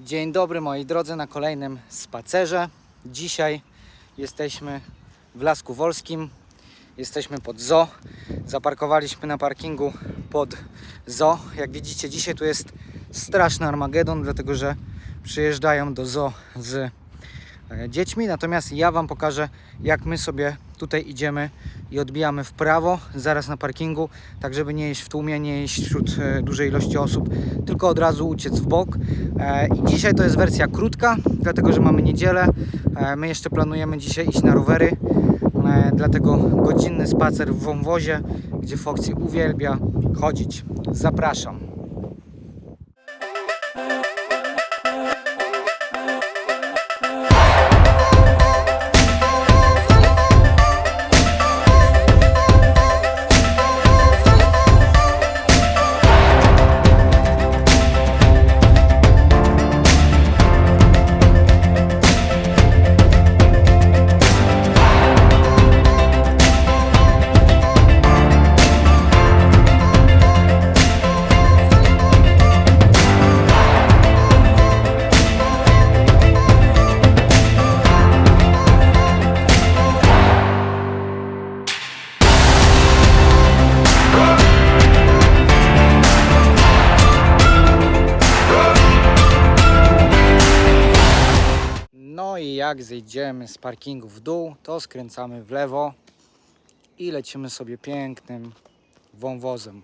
Dzień dobry moi drodzy na kolejnym spacerze. Dzisiaj jesteśmy w Lasku Wolskim. Jesteśmy pod zoo. Zaparkowaliśmy na parkingu pod zoo. Jak widzicie dzisiaj tu jest straszny Armagedon, dlatego że przyjeżdżają do zoo z dziećmi. Natomiast ja Wam pokażę jak my sobie tutaj idziemy i odbijamy w prawo zaraz na parkingu, tak żeby nie jeść w tłumie, nie jeść wśród e, dużej ilości osób, tylko od razu uciec w bok. E, I dzisiaj to jest wersja krótka, dlatego że mamy niedzielę. E, My jeszcze planujemy dzisiaj iść na rowery, e, dlatego godzinny spacer w wąwozie, gdzie Foxy uwielbia chodzić. Zapraszam. Jak zejdziemy z parkingu w dół, to skręcamy w lewo i lecimy sobie pięknym wąwozem.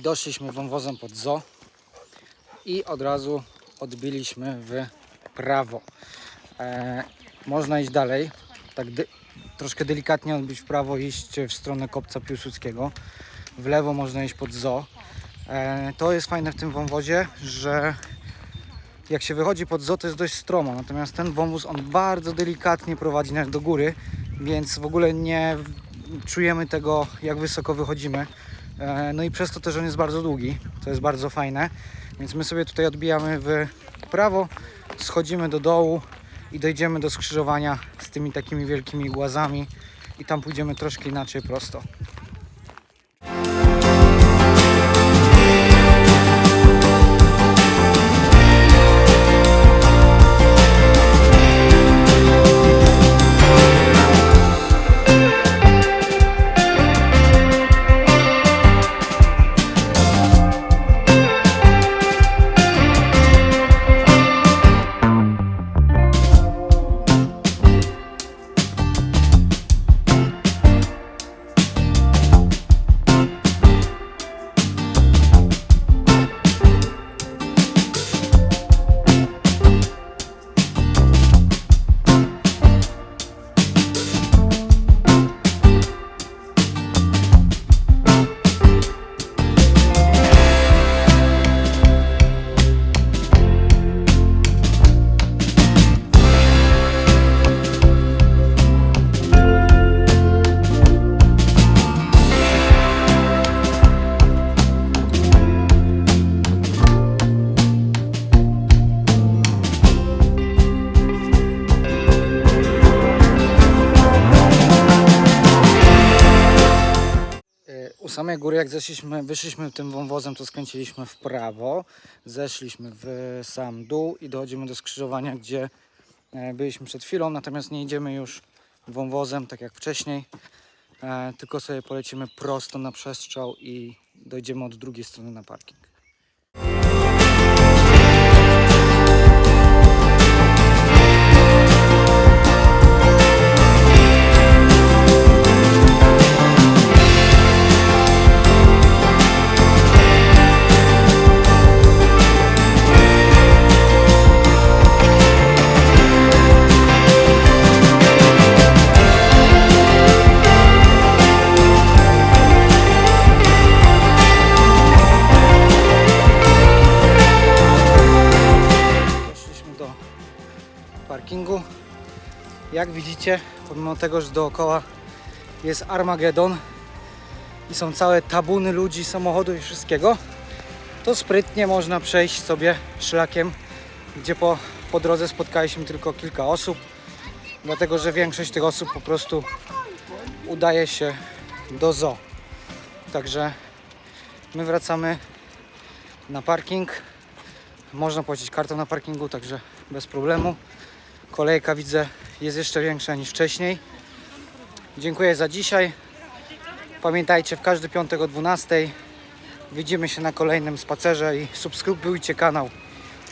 Doszliśmy wąwozem pod zoo i od razu odbiliśmy w prawo. E, można iść dalej, tak troszkę delikatnie odbić w prawo, iść w stronę kopca Piłsudskiego. W lewo można iść pod zoo. E, to jest fajne w tym wąwozie, że jak się wychodzi pod zoo, to jest dość stromo, natomiast ten wąwóz on bardzo delikatnie prowadzi nas do góry, więc w ogóle nie czujemy tego, jak wysoko wychodzimy. E, No i przez to też on jest bardzo długi, to jest bardzo fajne, więc my sobie tutaj odbijamy w prawo, schodzimy do dołu i dojdziemy do skrzyżowania z tymi takimi wielkimi głazami i tam pójdziemy troszkę inaczej prosto. Samej góry, jak zeszliśmy, wyszliśmy tym wąwozem, to skręciliśmy w prawo, zeszliśmy w sam dół i dochodzimy do skrzyżowania, gdzie e, byliśmy przed chwilą, natomiast nie idziemy już wąwozem, tak jak wcześniej, e, tylko sobie polecimy prosto na przestrzał i dojdziemy od drugiej strony na parking. Parkingu. Jak widzicie, pomimo tego, że dookoła jest Armagedon i są całe tabuny ludzi, samochodów i wszystkiego, to sprytnie można przejść sobie szlakiem, gdzie po, po drodze spotkaliśmy tylko kilka osób, dlatego że większość tych osób po prostu udaje się do zoo. Także my wracamy na parking. Można płacić kartą na parkingu, także bez problemu. Kolejka widzę jest jeszcze większa niż wcześniej. Dziękuję za dzisiaj. Pamiętajcie, w każdy piątek o 12 widzimy się na kolejnym spacerze i subskrybujcie kanał.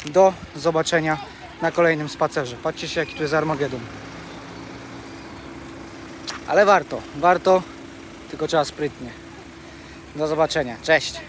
Do zobaczenia na kolejnym spacerze. Patrzcie się jaki tu jest Armagedon. Ale warto, warto, tylko trzeba sprytnie. Do zobaczenia. Cześć.